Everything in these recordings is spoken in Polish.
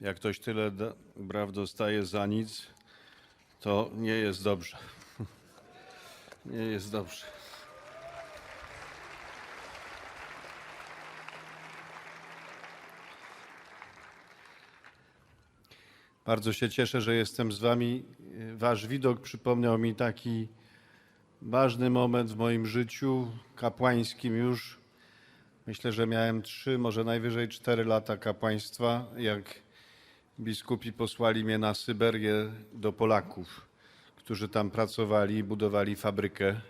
Jak ktoś tyle braw dostaje za nic, to nie jest dobrze. Nie jest dobrze. Bardzo się cieszę, że jestem z Wami. Wasz widok przypomniał mi taki ważny moment w moim życiu kapłańskim już. Myślę, że miałem trzy, może najwyżej cztery lata kapłaństwa, jak biskupi posłali mnie na Syberię do Polaków, którzy tam pracowali i budowali fabrykę e,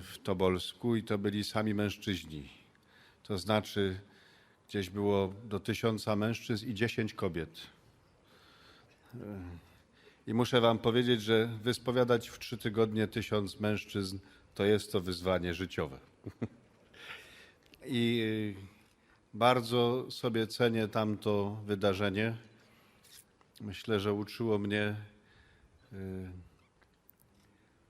w Tobolsku i to byli sami mężczyźni. To znaczy gdzieś było do tysiąca mężczyzn i dziesięć kobiet. I muszę wam powiedzieć, że wyspowiadać w trzy tygodnie tysiąc mężczyzn to jest to wyzwanie życiowe. I y, bardzo sobie cenię tamto wydarzenie. Myślę, że uczyło mnie y,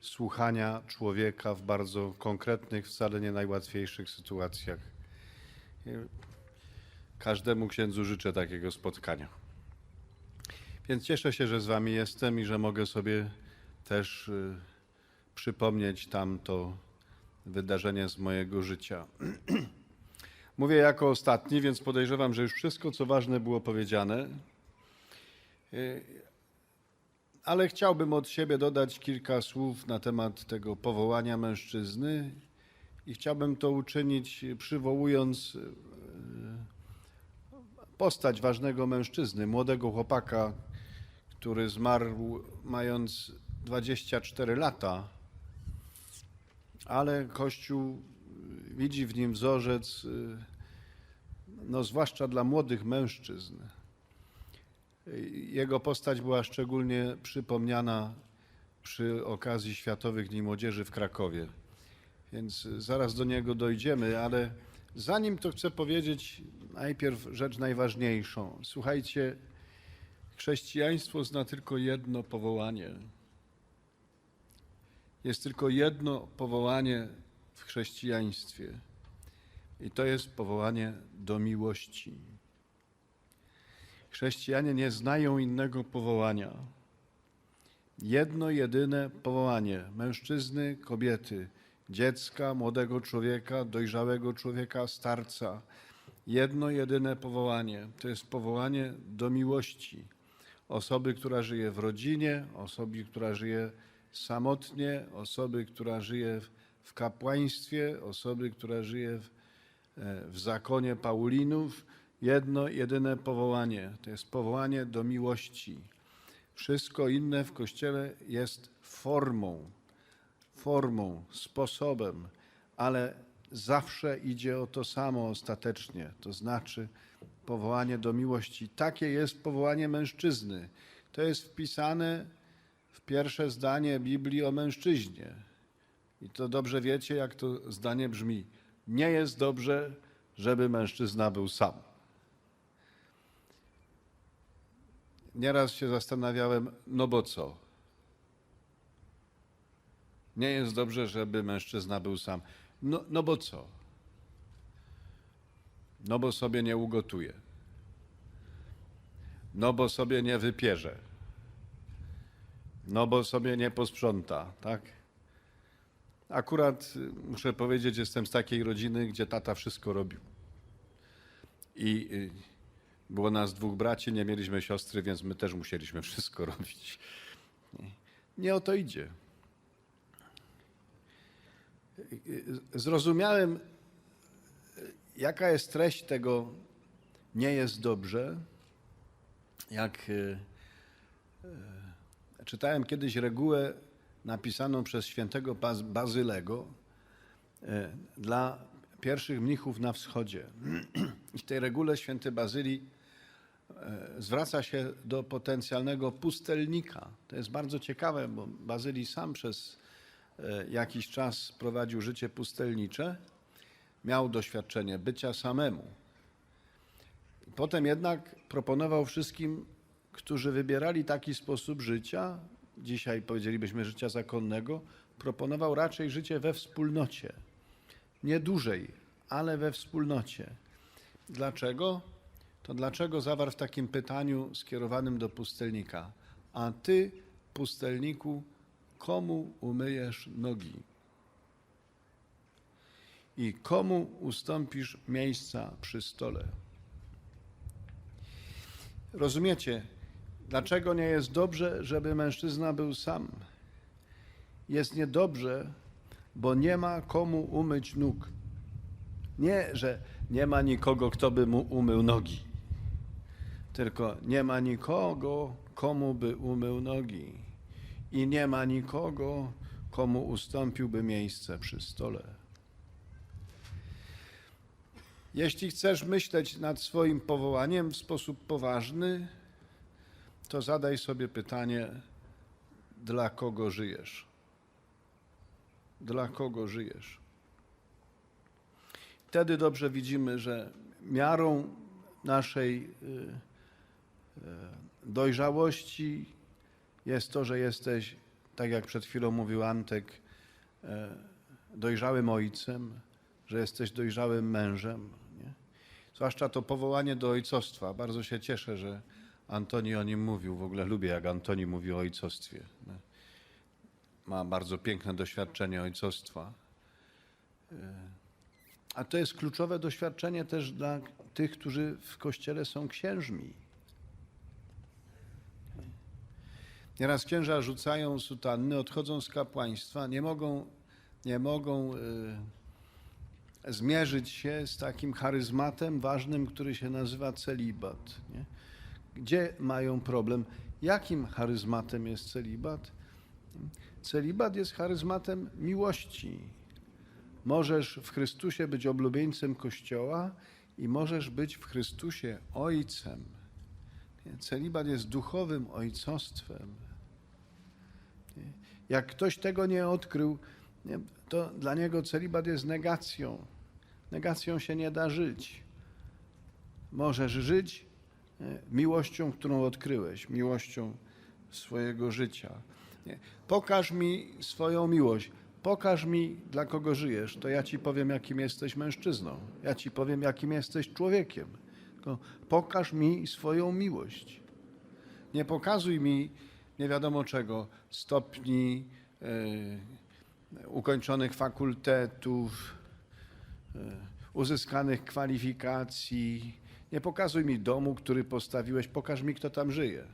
słuchania człowieka w bardzo konkretnych, wcale nie najłatwiejszych sytuacjach. I Każdemu księdzu życzę takiego spotkania. Więc cieszę się, że z Wami jestem i że mogę sobie też y, przypomnieć tamto wydarzenie z mojego życia. Mówię jako ostatni, więc podejrzewam, że już wszystko, co ważne, było powiedziane. Y, Ale chciałbym od siebie dodać kilka słów na temat tego powołania mężczyzny i chciałbym to uczynić przywołując y, postać ważnego mężczyzny, młodego chłopaka, który zmarł mając 24 lata, ale Kościół widzi w nim wzorzec, y, no zwłaszcza dla młodych mężczyzn. Jego postać była szczególnie przypomniana przy okazji Światowych Dni Młodzieży w Krakowie. Więc zaraz do niego dojdziemy, ale zanim to chcę powiedzieć najpierw rzecz najważniejszą. Słuchajcie, chrześcijaństwo zna tylko jedno powołanie. Jest tylko jedno powołanie w chrześcijaństwie. I to jest powołanie do miłości. Chrześcijanie nie znają innego powołania. Jedno jedyne powołanie mężczyzny, kobiety, dziecka, młodego człowieka, dojrzałego człowieka, starca. Jedno jedyne powołanie to jest powołanie do miłości. Osoby, która żyje w rodzinie, osoby, która żyje samotnie, osoby, która żyje w- w kapłaństwie, osoby, która żyje w, e, w zakonie Paulinów. Jedno jedyne powołanie to jest powołanie do miłości. Wszystko inne w Kościele jest formą, formą, sposobem, ale zawsze idzie o to samo ostatecznie, to znaczy powołanie do miłości. Takie jest powołanie mężczyzny. To jest wpisane w pierwsze zdanie Biblii o mężczyźnie. I to dobrze wiecie, jak to zdanie brzmi. Nie jest dobrze, żeby mężczyzna był sam. Nieraz się zastanawiałem, no bo co? Nie jest dobrze, żeby mężczyzna był sam. No, no bo co? No bo sobie nie ugotuje. No bo sobie nie wypierze. No bo sobie nie posprząta, tak? Akurat y, muszę powiedzieć, jestem z takiej rodziny, gdzie tata wszystko robił. I y, było nas dwóch braci, nie mieliśmy siostry, więc my też musieliśmy wszystko robić. Nie o to idzie. Zrozumiałem, jaka jest treść tego nie jest dobrze, jak czytałem kiedyś regułę napisaną przez świętego Baz- Bazylego e, dla pierwszych mnichów na wschodzie. I w tej regule święty Bazylii e, zwraca się do potencjalnego pustelnika. To jest bardzo ciekawe, bo Bazylii sam przez e, jakiś czas prowadził życie pustelnicze, miał doświadczenie bycia samemu. Potem jednak proponował wszystkim, którzy wybierali taki sposób życia, dzisiaj powiedzielibyśmy życia zakonnego, proponował raczej życie we wspólnocie. Nie dłużej, ale we wspólnocie. Dlaczego? to dlaczego zawarł w takim pytaniu skierowanym do pustelnika? A ty, pustelniku, komu umyjesz nogi? I komu ustąpisz miejsca przy stole? Rozumiecie, dlaczego nie jest dobrze, żeby mężczyzna był sam? Jest niedobrze, bo nie ma komu umyć nóg. Nie, że nie ma nikogo, kto by mu umył nogi, tylko nie ma nikogo, komu by umył nogi. I nie ma nikogo, komu ustąpiłby miejsce przy stole. Jeśli chcesz myśleć nad swoim powołaniem w sposób poważny, to zadaj sobie pytanie, dla kogo żyjesz? Dla kogo żyjesz? Wtedy dobrze widzimy, że miarą naszej y, y, dojrzałości jest to, że jesteś, tak jak przed chwilą mówił Antek, e, dojrzałym ojcem, że jesteś dojrzałym mężem. Nie? Zwłaszcza to powołanie do ojcostwa. Bardzo się cieszę, że Antoni o nim mówił. W ogóle lubię, jak Antoni mówi o ojcostwie. Ma bardzo piękne doświadczenie ojcostwa. E, A to jest kluczowe doświadczenie też dla tych, którzy w kościele są księżmi. Nieraz księża rzucają sutanny, odchodzą z kapłaństwa, nie mogą, nie mogą y, zmierzyć się z takim charyzmatem ważnym, który się nazywa celibat. Nie? Gdzie mają problem? Jakim charyzmatem jest celibat? Celibat jest charyzmatem miłości. Możesz w Chrystusie być oblubieńcem Kościoła i możesz być w Chrystusie ojcem. Celibat jest duchowym ojcostwem. Jak ktoś tego nie odkrył, to dla niego celibat jest negacją. Negacją się nie da żyć. Możesz żyć miłością, którą odkryłeś, miłością swojego życia. Pokaż mi swoją miłość. Pokaż mi, dla kogo żyjesz, to ja ci powiem, jakim jesteś mężczyzną. Ja ci powiem, jakim jesteś człowiekiem. Pokaż mi swoją miłość. Nie pokazuj mi nie wiadomo czego, stopni, e, ukończonych fakultetów, e, uzyskanych kwalifikacji. Nie pokazuj mi domu, który postawiłeś, pokaż mi, kto tam żyje.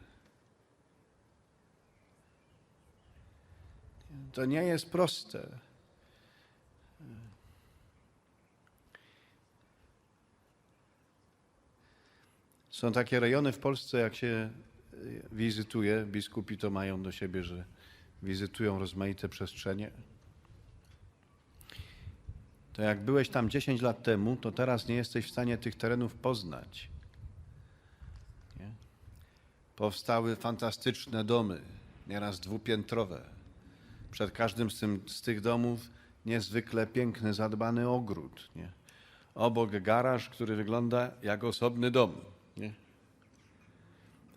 To nie jest proste. Są takie rejony w Polsce, jak się wizytuje, biskupi to mają do siebie, że wizytują rozmaite przestrzenie. To jak byłeś tam 10 lat temu, to teraz nie jesteś w stanie tych terenów poznać. Nie? Powstały fantastyczne domy, nieraz dwupiętrowe. Przed każdym z, tym, z tych domów niezwykle piękny, zadbany ogród. Nie? Obok garaż, który wygląda jak osobny dom. Nie?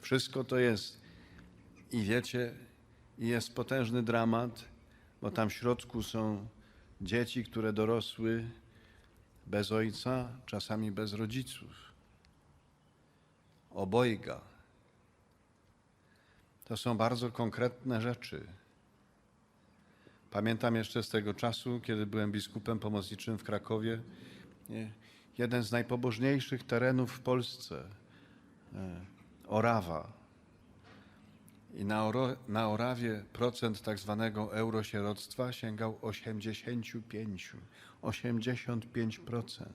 Wszystko to jest. I wiecie, i jest potężny dramat, bo tam w środku są dzieci, które dorosły bez ojca, czasami bez rodziców. Obojga. To są bardzo konkretne rzeczy. Pamiętam jeszcze z tego czasu, kiedy byłem biskupem pomocniczym w Krakowie, nie, jeden z najpobożniejszych terenów w Polsce, e, Orawa. I na, na Orawie procent tak zwanego eurosieroctwa sięgał 85. 85%.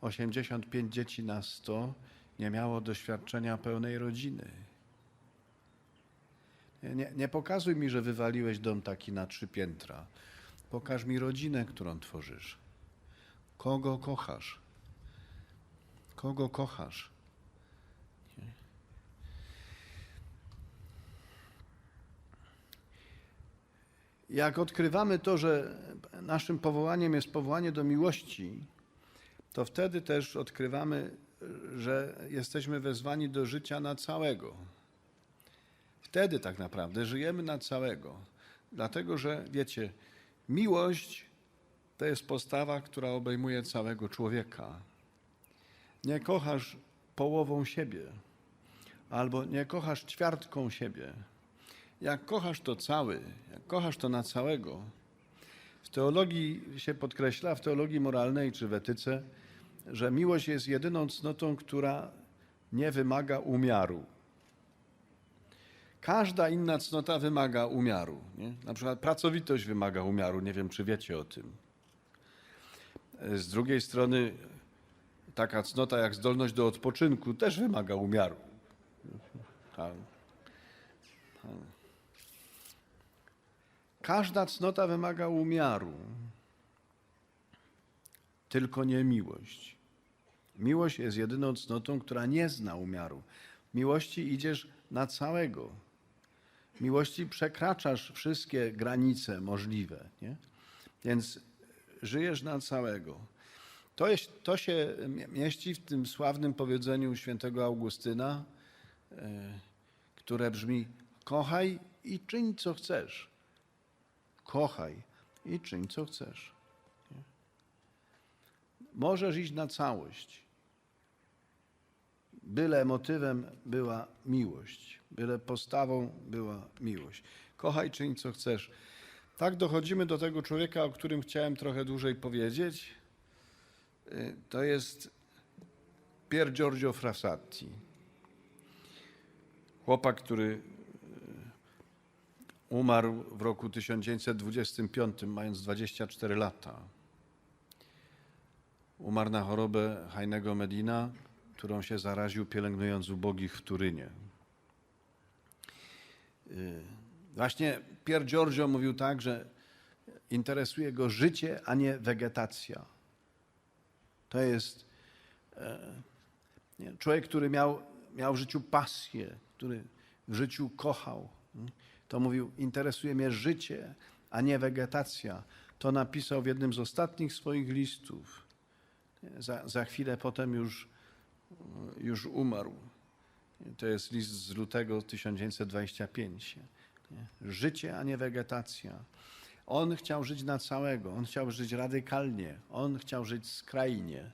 85 dzieci na 100 nie miało doświadczenia pełnej rodziny. Nie, nie pokazuj mi, że wywaliłeś dom taki na trzy piętra. Pokaż mi rodzinę, którą tworzysz. Kogo kochasz? Kogo kochasz? Jak odkrywamy to, że naszym powołaniem jest powołanie do miłości, to wtedy też odkrywamy, że jesteśmy wezwani do życia na całego. Wtedy tak naprawdę żyjemy na całego. Dlatego, że wiecie, miłość to jest postawa, która obejmuje całego człowieka. Nie kochasz połową siebie, albo nie kochasz ćwiartką siebie. Jak kochasz to cały, jak kochasz to na całego, w teologii się podkreśla, w teologii moralnej czy w etyce, że miłość jest jedyną cnotą, która nie wymaga umiaru. Każda inna cnota wymaga umiaru. Nie? Na przykład pracowitość wymaga umiaru, nie wiem czy wiecie o tym. Z drugiej strony taka cnota jak zdolność do odpoczynku też wymaga umiaru. Tak. Tak. Każda cnota wymaga umiaru, tylko nie miłość. Miłość jest jedyną cnotą, która nie zna umiaru. Miłości idziesz na całego. Miłości przekraczasz wszystkie granice możliwe. Nie? Więc żyjesz na całego. To, jest, to się mieści w tym sławnym powiedzeniu świętego Augustyna, e, które brzmi: Kochaj i czyń co chcesz. Kochaj i czyń co chcesz. Nie? Możesz iść na całość. Byle motywem była miłość, byle postawą była miłość. Kochaj, czyń co chcesz. Tak dochodzimy do tego człowieka, o którym chciałem trochę dłużej powiedzieć. Y, To jest Pier Giorgio Frassati. Chłopak, który umarł w roku 1925, mając 24 lata. Umarł na chorobę Hajnego Medina, którą się zaraził pielęgnując ubogich w Turynie. Y, Właśnie Pier Giorgio mówił tak, że interesuje go życie, a nie wegetacja. To jest e, człowiek, który miał, miał w życiu pasję, który w życiu kochał. To mówił, interesuje mnie życie, a nie wegetacja. To napisał w jednym z ostatnich swoich listów. Za, za chwilę potem już, już umarł. To jest list z lutego 1925. Nie? Życie, a nie wegetacja. On chciał żyć na całego, on chciał żyć radykalnie, on chciał żyć skrajnie.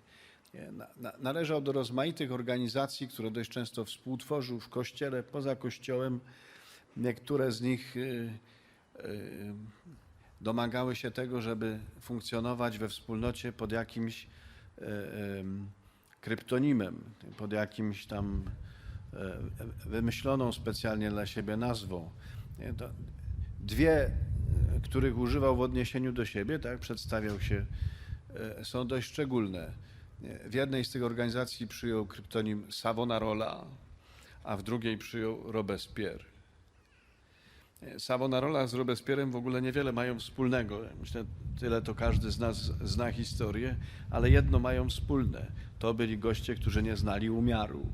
Nie? Na, na, należał do rozmaitych organizacji, które dość często współtworzył w kościele, poza kościołem. Niektóre z nich y, y, domagały się tego, żeby funkcjonować we wspólnocie pod jakimś y, kryptonimem, pod jakimś tam wymyśloną specjalnie dla siebie nazwą. Dwie, których używał w odniesieniu do siebie, tak, przedstawiał się, są dość szczególne. W jednej z tych organizacji przyjął kryptonim Savonarola, a w drugiej przyjął Robespierre. Savonarola z Robespierrem w ogóle niewiele mają wspólnego. Myślę, tyle to każdy z nas zna historię, ale jedno mają wspólne. To byli goście, którzy nie znali umiaru.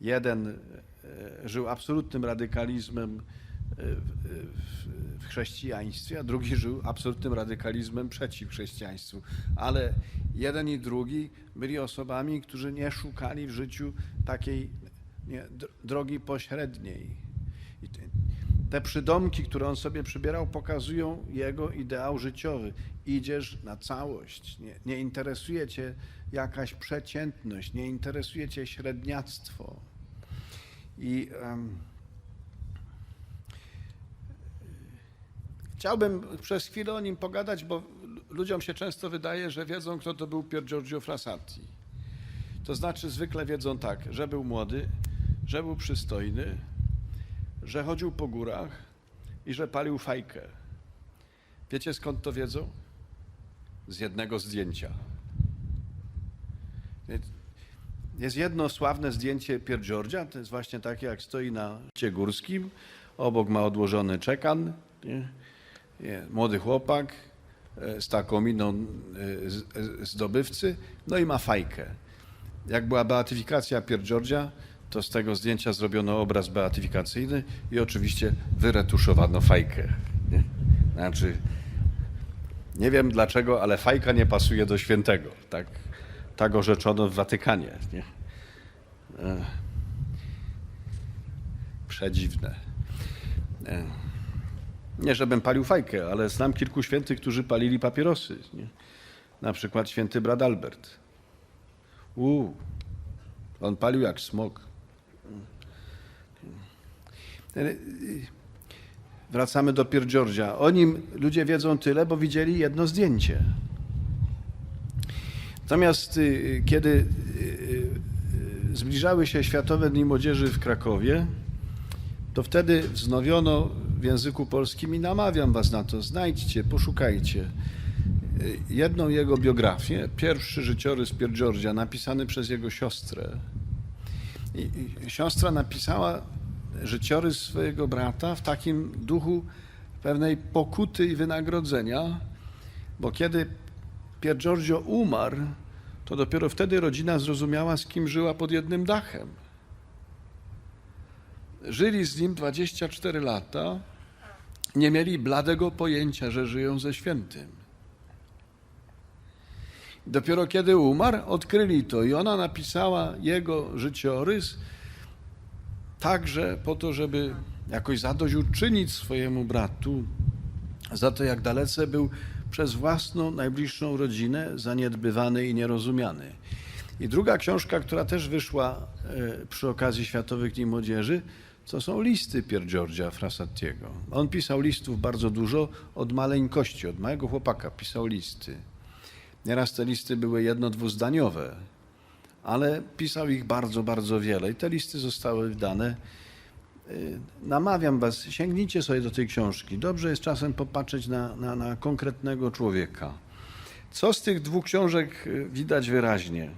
Jeden e, żył absolutnym radykalizmem e, w, chrześcijaństwie, a drugi żył absolutnym radykalizmem przeciw chrześcijaństwu. Ale jeden i drugi byli osobami, którzy nie szukali w życiu takiej drogi pośredniej. Te, przydomki, które on sobie przybierał, pokazują jego ideał życiowy. Idziesz na całość. Nie, nie interesuje cię jakaś przeciętność, nie interesuje cię średniactwo. I em, chciałbym przez chwilę o nim pogadać, bo ludziom się często wydaje, że wiedzą, kto to był Pier Giorgio Frassati. To znaczy zwykle wiedzą tak, że był młody, że był przystojny, że chodził po górach i że palił fajkę. Wiecie skąd to wiedzą? Z jednego zdjęcia. Jest jedno sławne zdjęcie Pier Giorgia, to jest właśnie takie, jak stoi na cie górskim. Obok ma odłożony czekan, nie? Nie, młody chłopak e, z taką miną e, e, zdobywcy, no i ma fajkę. Jak była beatyfikacja Pier Giorgia, to z tego zdjęcia zrobiono obraz beatyfikacyjny i oczywiście wyretuszowano fajkę. Nie? Znaczy, nie wiem dlaczego, ale fajka nie pasuje do świętego. Tak, tak orzeczono w Watykanie. Nie? E, Przedziwne. E, Nie, żebym palił fajkę, ale znam kilku świętych, którzy palili papierosy. Nie? Na przykład święty brat Albert. U, on palił jak smok. Wracamy do Pier Giorgia. O nim ludzie wiedzą tyle, bo widzieli jedno zdjęcie. Natomiast y, kiedy y, y, zbliżały się Światowe Dni Młodzieży w Krakowie, to wtedy wznowiono w języku polskim i namawiam was na to, znajdźcie, poszukajcie jedną jego biografię, pierwszy życiorys Pier Giorgia, napisany przez jego siostrę. I siostra napisała życiorys swojego brata w takim duchu pewnej pokuty i wynagrodzenia, bo kiedy Pier Giorgio umarł, to dopiero wtedy rodzina zrozumiała, z kim żyła pod jednym dachem. Żyli z nim 24 lata, nie mieli bladego pojęcia, że żyją ze świętym. Dopiero kiedy umarł, odkryli to i ona napisała jego życiorys także po to, żeby jakoś zadośćuczynić swojemu bratu za to, jak dalece był przez własną najbliższą rodzinę zaniedbywany i nierozumiany. I druga książka, która też wyszła e, przy okazji Światowych Dni Młodzieży, to są listy Pier Giorgia Frassattiego. On pisał listów bardzo dużo od maleńkości, od małego chłopaka pisał listy. Nieraz te listy były jedno, dwuzdaniowe, ale pisał ich bardzo, bardzo wiele i te listy zostały wydane. Y, Namawiam Was, sięgnijcie sobie do tej książki. Dobrze jest czasem popatrzeć na, na, na konkretnego człowieka. Co z tych dwóch książek y, widać wyraźnie?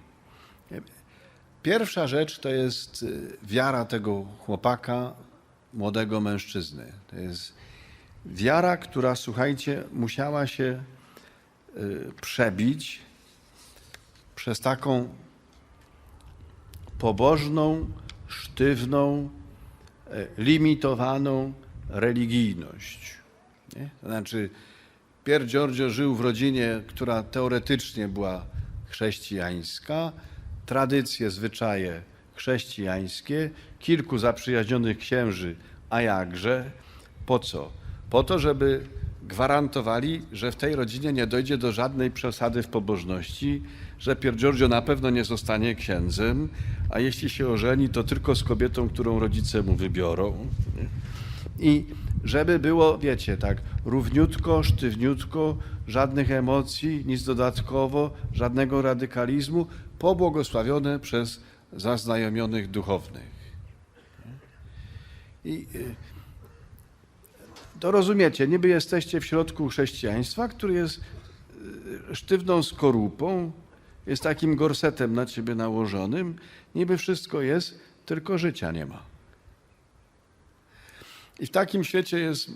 Pierwsza rzecz to jest y, wiara tego chłopaka, młodego mężczyzny. To jest wiara, która, słuchajcie, musiała się przebić przez taką pobożną, sztywną, e, limitowaną religijność. Nie? To znaczy, Pier Giorgio żył w rodzinie, która teoretycznie była chrześcijańska, tradycje, zwyczaje chrześcijańskie, kilku zaprzyjaźnionych księży, a jakże? Po co? Po to, żeby gwarantowali, że w tej rodzinie nie dojdzie do żadnej przesady w pobożności, że Pier Giorgio na pewno nie zostanie księdzem, a jeśli się ożeni, to tylko z kobietą, którą rodzice mu wybiorą. I żeby było, wiecie, tak, równiutko, sztywniutko, żadnych emocji, nic dodatkowo, żadnego radykalizmu, pobłogosławione przez zaznajomionych duchownych. I y, to rozumiecie, niby jesteście w środku chrześcijaństwa, który jest y, sztywną skorupą, jest takim gorsetem na ciebie nałożonym, niby wszystko jest, tylko życia nie ma. I w takim świecie jest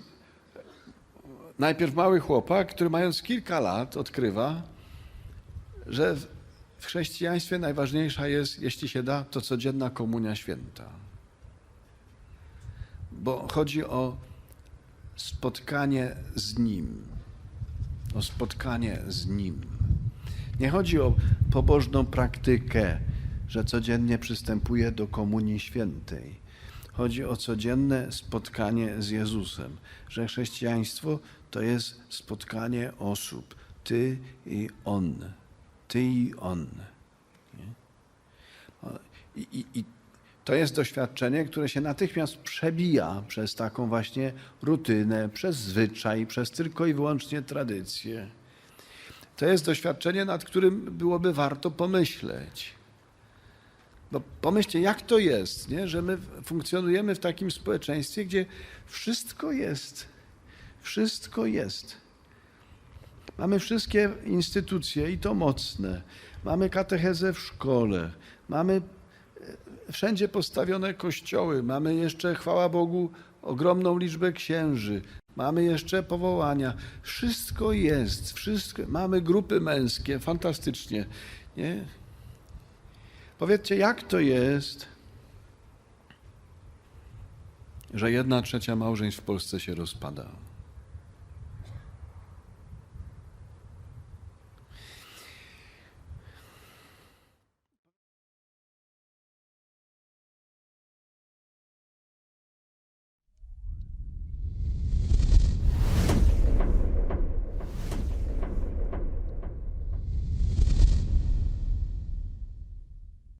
najpierw mały chłopak, który mając kilka lat odkrywa, że w- w chrześcijaństwie najważniejsza jest, jeśli się da, to codzienna komunia święta. Bo chodzi o spotkanie z Nim. O spotkanie z Nim. Nie chodzi o pobożną praktykę, że codziennie przystępuje do komunii świętej. Chodzi o codzienne spotkanie z Jezusem, że chrześcijaństwo to jest spotkanie osób. Ty i On. Ty i On. I, i, I to jest doświadczenie, które się natychmiast przebija przez taką właśnie rutynę, przez zwyczaj, przez tylko i wyłącznie tradycję. To jest doświadczenie, nad którym byłoby warto pomyśleć. Bo pomyślcie, jak to jest, nie? że my funkcjonujemy w takim społeczeństwie, gdzie wszystko jest. Wszystko jest. Mamy wszystkie instytucje i to mocne. Mamy katechezę w szkole. Mamy wszędzie postawione kościoły. Mamy jeszcze, chwała Bogu, ogromną liczbę księży. Mamy jeszcze powołania. Wszystko jest. Wszystko. Mamy grupy męskie. Fantastycznie. Nie? Powiedzcie, jak to jest, że jedna trzecia małżeństw w Polsce się rozpada?